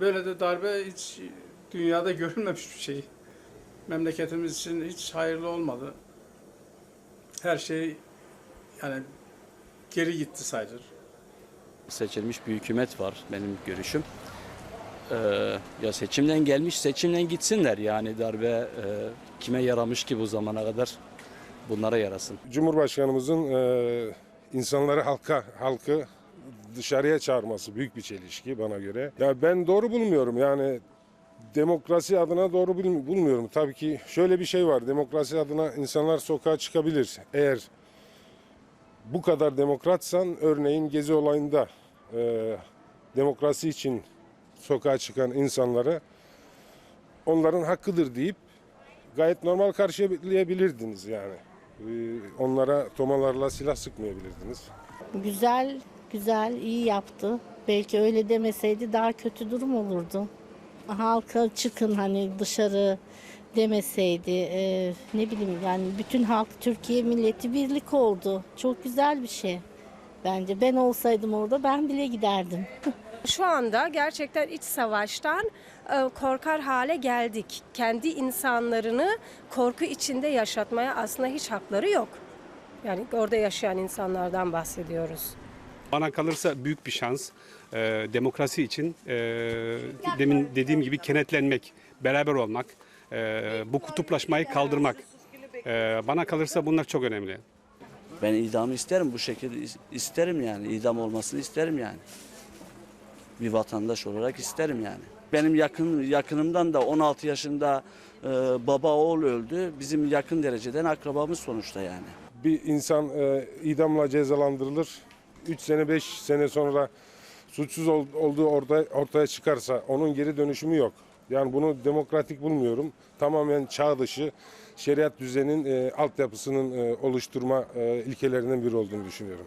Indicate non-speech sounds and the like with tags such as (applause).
Böyle de darbe hiç dünyada görülmemiş bir şey. Memleketimiz için hiç hayırlı olmadı. Her şey yani geri gitti sayılır. seçilmiş bir hükümet var benim görüşüm. Ee, ya seçimden gelmiş seçimden gitsinler yani darbe e, kime yaramış ki bu zamana kadar bunlara yarasın. Cumhurbaşkanımızın e, insanları halka halkı dışarıya çağırması büyük bir çelişki bana göre. Ya ben doğru bulmuyorum yani demokrasi adına doğru bulmuyorum. Tabii ki şöyle bir şey var. Demokrasi adına insanlar sokağa çıkabilir. Eğer bu kadar demokratsan örneğin Gezi olayında e, demokrasi için sokağa çıkan insanları onların hakkıdır deyip gayet normal karşılayabilirdiniz yani. Ee, Onlara tomalarla silah sıkmayabilirdiniz. Güzel, güzel, iyi yaptı. Belki öyle demeseydi daha kötü durum olurdu. Halka çıkın hani dışarı demeseydi e, ne bileyim yani bütün halk Türkiye milleti birlik oldu. Çok güzel bir şey bence. Ben olsaydım orada ben bile giderdim. (laughs) Şu anda gerçekten iç savaştan e, korkar hale geldik. Kendi insanlarını korku içinde yaşatmaya aslında hiç hakları yok. Yani orada yaşayan insanlardan bahsediyoruz. Bana kalırsa büyük bir şans. Ee, demokrasi için e, demin dediğim gibi kenetlenmek, beraber olmak, e, bu kutuplaşmayı kaldırmak. Ee, bana kalırsa bunlar çok önemli. Ben idamı isterim bu şekilde is- isterim yani idam olmasını isterim yani. Bir vatandaş olarak isterim yani. Benim yakın yakınımdan da 16 yaşında e, baba oğul öldü. Bizim yakın dereceden akrabamız sonuçta yani. Bir insan e, idamla cezalandırılır. 3 sene 5 sene sonra suçsuz ol- olduğu orada ortaya çıkarsa onun geri dönüşümü yok. Yani bunu demokratik bulmuyorum. Tamamen çağ dışı şeriat düzenin e, altyapısının e, oluşturma e, ilkelerinden biri olduğunu düşünüyorum.